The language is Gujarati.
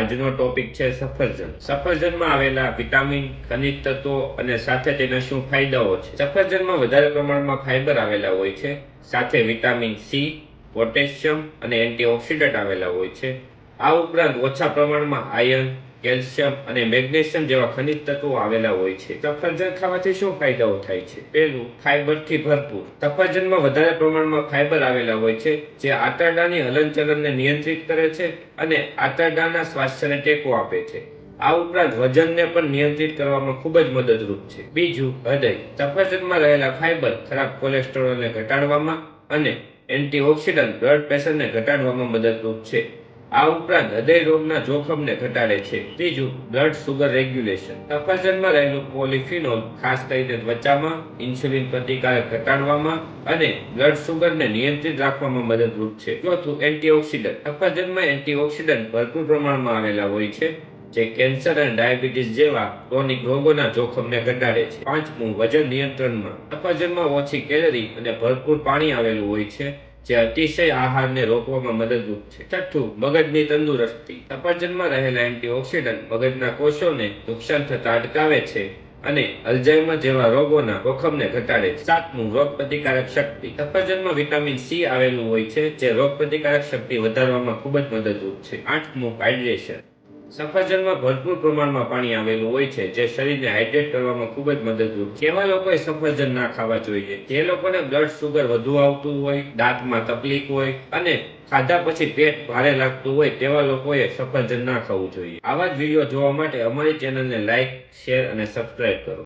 આજનો ટોપિક છે સફરજન. સફરજનમાં આવેલા વિટામિન ખનિજ તત્વો અને સાથે તેના શું ફાયદાઓ છે? સફરજનમાં વધારે પ્રમાણમાં ફાઇબર આવેલા હોય છે. સાથે વિટામિન સી પોટેશિયમ અને એન્ટીઓક્સિડન્ટ આવેલા હોય છે. આ ઉપરાંત ઓછા પ્રમાણમાં આયર્ન કેલ્શિયમ અને મેગ્નેશિયમ જેવા ખનિજ તત્વો આવેલા હોય છે. સફરજન ખાવાથી શું ફાયદાઓ થાય છે? પહેલું, ફાઇબરથી ભરપૂર. સફરજનમાં વધારે પ્રમાણમાં ફાઇબર આવેલા હોય છે, જે આંતરડાની હલનચલનને નિયંત્રિત કરે છે અને આંતરડાના સ્વાસ્થ્યને ટેકો આપે છે. આ ઉપરાંત વજનને પણ નિયંત્રિત કરવામાં ખૂબ જ મદદરૂપ છે. બીજું, હૃદય. સફરજનમાં રહેલા ફાઇબર ખરાબ કોલેસ્ટ્રોલને ઘટાડવામાં અને એન્ટીઓક્સિડન્ટ બ્લડ પ્રેશરને ઘટાડવામાં મદદરૂપ છે. આ ઉપરાંત હૃદય રોગના જોખમને ઘટાડે છે. ત્રીજું બ્લડ સુગર રેગ્યુલેશન સફરજનમાં રહેલું પોલિફિનોલ ખાસ કરીને ત્વચામાં ઇન્સ્યુલિન પ્રતિકારક ઘટાડવામાં અને બ્લડ સુગરને નિયંત્રિત રાખવામાં મદદરૂપ છે. ચોથું એન્ટીઓક્સિડન્ટ સફરજનમાં એન્ટીઓક્સિડન્ટ ભરપૂર પ્રમાણમાં આવેલા હોય છે, જે કેન્સર અને ડાયાબિટીસ જેવા ક્રોનિક રોગોના જોખમને ઘટાડે છે. પાંચમું, વજન નિયંત્રણમાં. સફરજનમાં ઓછી કેલરી અને ભરપૂર પાણી આવેલું હોય છે જે અતિશય આહારને રોકવામાં મદદરૂપ છે. છઠ્ઠું મગજની તંદુરસ્તી. સફરજનમાં રહેલા એન્ટીઓક્સિડન્ટ મગજના કોષોને નુકસાન થતા અટકાવે છે અને અલ્ઝાઇમર જેવા રોગોના જોખમને ઘટાડે છે. સાતમું રોગ પ્રતિકારક શક્તિ. સફરજનમાં વિટામિન સી આવેલું હોય છે, જે રોગ પ્રતિકારક શક્તિ વધારવામાં ખૂબ જ મદદરૂપ છે. આઠમું, હાઇડ્રેશન. સફરજનમાં ભરપૂર પ્રમાણમાં પાણી આવેલું હોય છે, જે શરીરને હાઇડ્રેટ કરવામાં ખૂબ જ મદદરૂપ છે. લોકોએ સફરજન ના ખાવા જોઈએ. જે લોકોને બ્લડ સુગર વધુ આવતું હોય, દાંતમાં તકલીફ હોય અને ખાધા પછી પેટ ભારે લાગતું હોય, તેવા લોકોએ સફરજન ના ખાવું જોઈએ. આવા જ વીડિયો જોવા માટે અમારી ચેનલને લાઇક શેર અને સબસ્ક્રાઇબ કરો.